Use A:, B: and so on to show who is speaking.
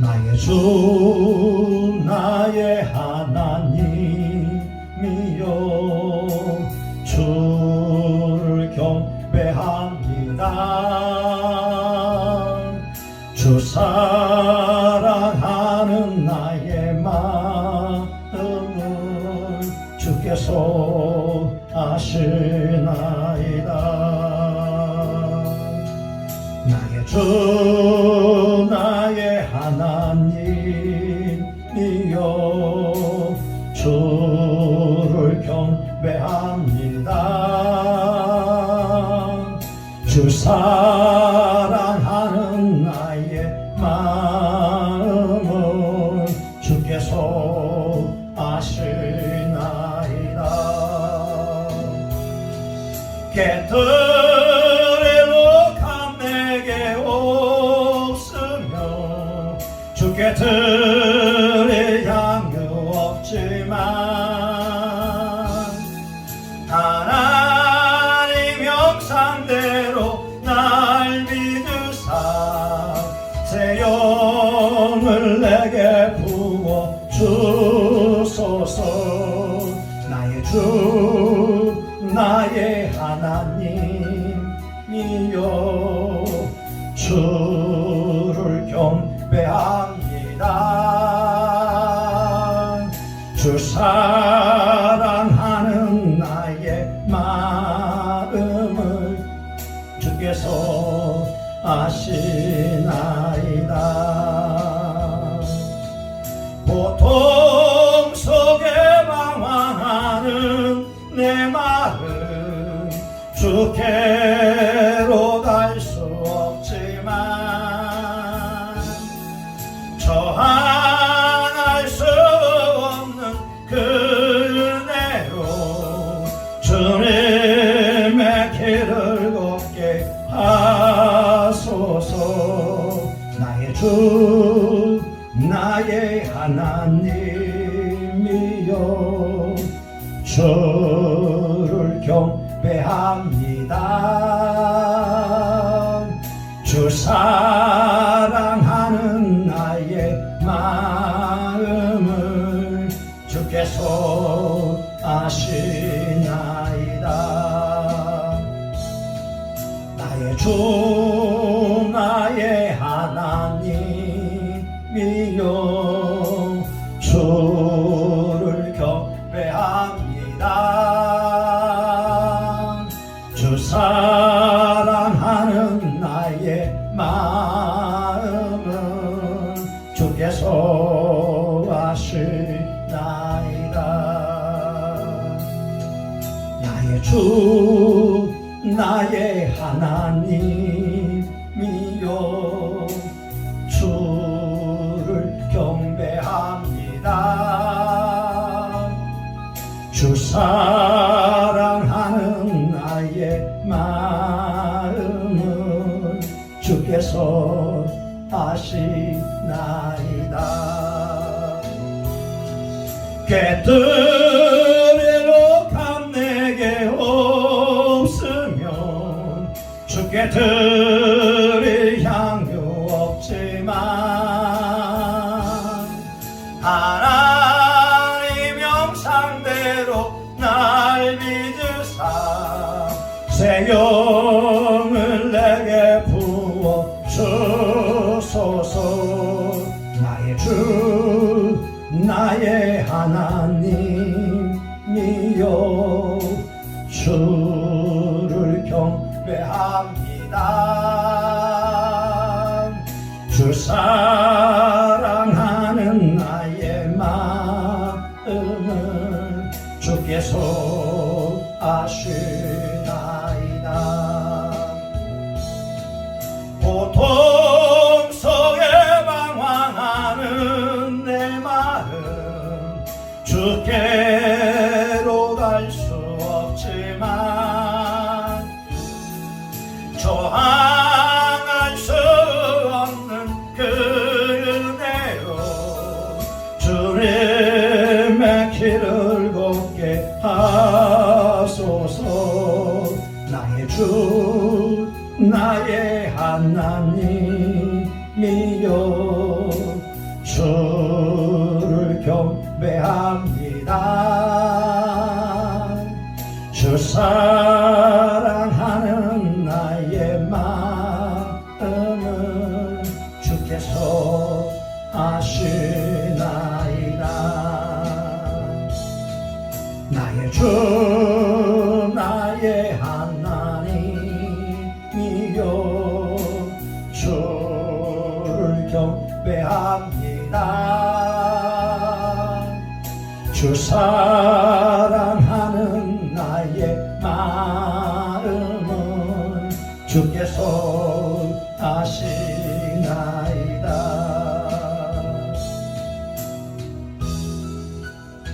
A: 나의 주 나의 하나님이여 주를 경배합니다. 주 사랑하는 나의 마음을 주께서 아시나이다. 나의 주 하나님이여 주를 경배합니다. 주 사랑하는 나의 마음을 주께서 아시나이다. 개털 주께 들의 양유 없지만 하나님 형상대로 날 믿으사 새 영을 내게 부어 주소서. 나의 주 나의 하나님이여 주 고통 속에 방황하는 내 마음 주께로 갈 수 없지만 저항할 수 없는 그 은혜로 주님의 길을 걷게 하소서. 나의 주 나의 하나님 주를 경배합니다. 주 사랑하는 나의 마음을 주께서 아시나이다. 나의 주 주 사랑하는 나의 마음은 주께서 아시나이다. 나의 주 나의 하나님이여 주를 경배합니다. 주사 주께서 아시나이다. 개들의 녹함 내게 없으면 주께 들의 향유 없지만 하나님 형상대로 날 믿으사 새영 나의 주 나의 하나님이여 주를 경배합니다. 주 사랑하는 나의 마음을 주께서 아시나이다. 고통 내 마음 주께로 갈 수 없지만 저항할 수 없는 그 은혜로 주님의 길을 걷게 하소서. 나의 주 나의 하나님이여 경배합니다. 주 사랑하는 나의 마음을 주께서 아시나이다. 나의 주 나의 하나님이요. 주를 경배합니다. 주 사랑하는 나의 마음은 주께서 다시